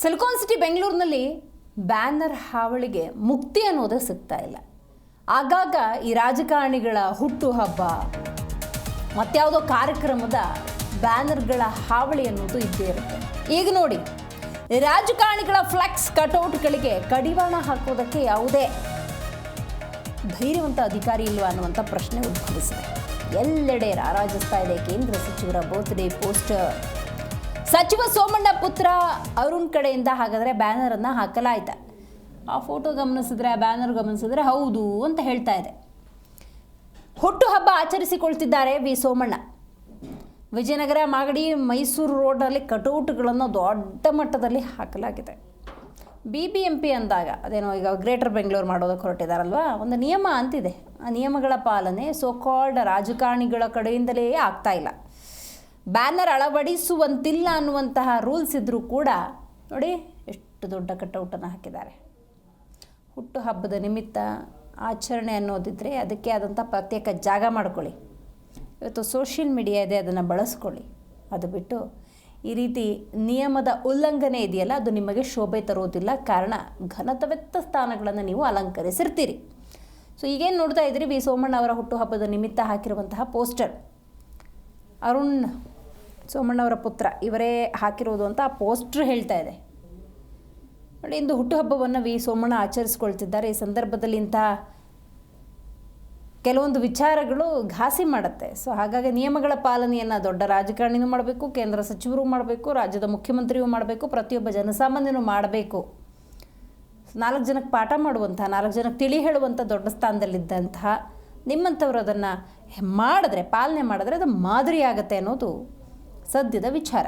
Silicon city ಬೆಂಗಳೂರಿನಲ್ಲಿ banner ಹಾವಳಿಗೆ ಮುಕ್ತಿ ಅನ್ನೋದೇ ಸಿಗ್ತಾ ಇಲ್ಲ. ಆಗಾಗ ಈ ರಾಜಕಾರಣಿಗಳ ಹುಟ್ಟುಹಬ್ಬ ಮತ್ತಾವುದೋ ಕಾರ್ಯಕ್ರಮದ ಬ್ಯಾನರ್ಗಳ ಹಾವಳಿ ಅನ್ನೋದು ಇದ್ದೇ ಇರುತ್ತೆ. ಈಗ ನೋಡಿ, ರಾಜಕಾರಣಿಗಳ ಫ್ಲೆಕ್ಸ್ ಕಟೌಟ್ಗಳಿಗೆ ಕಡಿವಾಣ ಹಾಕೋದಕ್ಕೆ ಯಾವುದೇ ಧೈರ್ಯವಂತ ಅಧಿಕಾರಿ ಇಲ್ವಾ ಅನ್ನುವಂಥ ಪ್ರಶ್ನೆ ಉದ್ಭವಿಸಿದೆ. ಎಲ್ಲೆಡೆ ರಾರಾಜಿಸ್ತಾ ಇದೆ ಕೇಂದ್ರ ಸಚಿವರ ಬರ್ತ್ಡೇ ಪೋಸ್ಟರ್ ಸಚಿವ ಸೋಮಣ್ಣ ಪುತ್ರ ಅರುಣ್ ಕಡೆಯಿಂದ ಹಾಗಾದರೆ ಅನ್ನ ಹಾಕಲಾಯ್ತ. ಆ ಫೋಟೋ ಗಮನಿಸಿದ್ರೆ, ಆ ಬ್ಯಾನರ್ ಗಮನಿಸಿದ್ರೆ ಹೌದು ಅಂತ ಹೇಳ್ತಾ ಇದೆ. ಹುಟ್ಟುಹಬ್ಬ ಆಚರಿಸಿಕೊಳ್ತಿದ್ದಾರೆ ವಿ ಸೋಮಣ್ಣ. ವಿಜಯನಗರ, ಮಾಗಡಿ, ಮೈಸೂರು ರೋಡ್ನಲ್ಲಿ ಕಟೌಟ್ಗಳನ್ನು ದೊಡ್ಡ ಮಟ್ಟದಲ್ಲಿ ಹಾಕಲಾಗಿದೆ. ಬಿ ಬಿ ಎಂ ಪಿ ಅಂದಾಗ, ಅದೇನೋ ಈಗ ಗ್ರೇಟರ್ ಬೆಂಗಳೂರು ಮಾಡೋದಕ್ಕೆ ಹೊರಟಿದಾರಲ್ವಾ? ಒಂದು ನಿಯಮ ಅಂತಿದೆ. ಆ ನಿಯಮಗಳ ಪಾಲನೆ ಸೋಕಾಲ್ಡ್ ರಾಜಕಾರಣಿಗಳ ಕಡೆಯಿಂದಲೇ ಆಗ್ತಾ ಇಲ್ಲ. ಬ್ಯಾನರ್ ಅಳವಡಿಸುವಂತಿಲ್ಲ ಅನ್ನುವಂತಹ ರೂಲ್ಸ್ ಇದ್ದರೂ ಕೂಡ ನೋಡಿ ಎಷ್ಟು ದೊಡ್ಡ ಕಟೌಟನ್ನು ಹಾಕಿದ್ದಾರೆ. ಹುಟ್ಟುಹಬ್ಬದ ನಿಮಿತ್ತ ಆಚರಣೆ ಅನ್ನೋದಿದ್ದರೆ ಅದಕ್ಕೆ ಆದಂಥ ಪ್ರತ್ಯೇಕ ಜಾಗ ಮಾಡ್ಕೊಳ್ಳಿ. ಇವತ್ತು ಸೋಷಿಯಲ್ ಮೀಡಿಯಾ ಇದೆ, ಅದನ್ನು ಬಳಸ್ಕೊಳ್ಳಿ. ಅದು ಬಿಟ್ಟು ಈ ರೀತಿ ನಿಯಮದ ಉಲ್ಲಂಘನೆ ಇದೆಯಲ್ಲ, ಅದು ನಿಮಗೆ ಶೋಭೆ ತರುವುದಿಲ್ಲ ಕಾರಣ ಘನತವೆತ್ತ ಸ್ಥಾನಗಳನ್ನು ನೀವು ಅಲಂಕರಿಸಿರ್ತೀರಿ. ಸೊ ಈಗೇನು ನೋಡ್ತಾ ಇದ್ದೀರಿ ವಿ ಸೋಮಣ್ಣ ಅವರ ಹುಟ್ಟುಹಬ್ಬದ ನಿಮಿತ್ತ ಹಾಕಿರುವಂತಹ ಪೋಸ್ಟರ್. ಅರುಣ್ ಸೋಮಣ್ಣ ಅವರ ಪುತ್ರ, ಇವರೇ ಹಾಕಿರೋದು ಅಂತ ಆ ಪೋಸ್ಟರ್ ಹೇಳ್ತಾ ಇದೆ. ನೋಡಿ, ಇಂದು ಹುಟ್ಟುಹಬ್ಬವನ್ನು ವಿ ಸೋಮಣ್ಣ ಆಚರಿಸ್ಕೊಳ್ತಿದ್ದಾರೆ. ಈ ಸಂದರ್ಭದಲ್ಲಿ ಇಂತಹ ಕೆಲವೊಂದು ವಿಚಾರಗಳು ಘಾಸಿ ಮಾಡುತ್ತೆ. ಸೊ, ಹಾಗಾಗಿ ನಿಯಮಗಳ ಪಾಲನೆಯನ್ನು ದೊಡ್ಡ ರಾಜಕಾರಣಿನೂ ಮಾಡಬೇಕು, ಕೇಂದ್ರ ಸಚಿವರು ಮಾಡಬೇಕು, ರಾಜ್ಯದ ಮುಖ್ಯಮಂತ್ರಿಯೂ ಮಾಡಬೇಕು, ಪ್ರತಿಯೊಬ್ಬ ಜನಸಾಮಾನ್ಯನೂ ಮಾಡಬೇಕು. ನಾಲ್ಕು ಜನಕ್ಕೆ ಪಾಠ ಮಾಡುವಂಥ ನಾಲ್ಕು ಜನಕ್ಕೆ ತಿಳಿ ಹೇಳುವಂಥ ದೊಡ್ಡ ಸ್ಥಾನದಲ್ಲಿದ್ದಂತಹ ನಿಮ್ಮಂಥವ್ರು ಅದನ್ನು ಮಾಡಿದ್ರೆ, ಪಾಲನೆ ಮಾಡಿದ್ರೆ ಅದು ಮಾದರಿ ಆಗುತ್ತೆ ಅನ್ನೋದು ಸದ್ಯದ ವಿಚಾರ.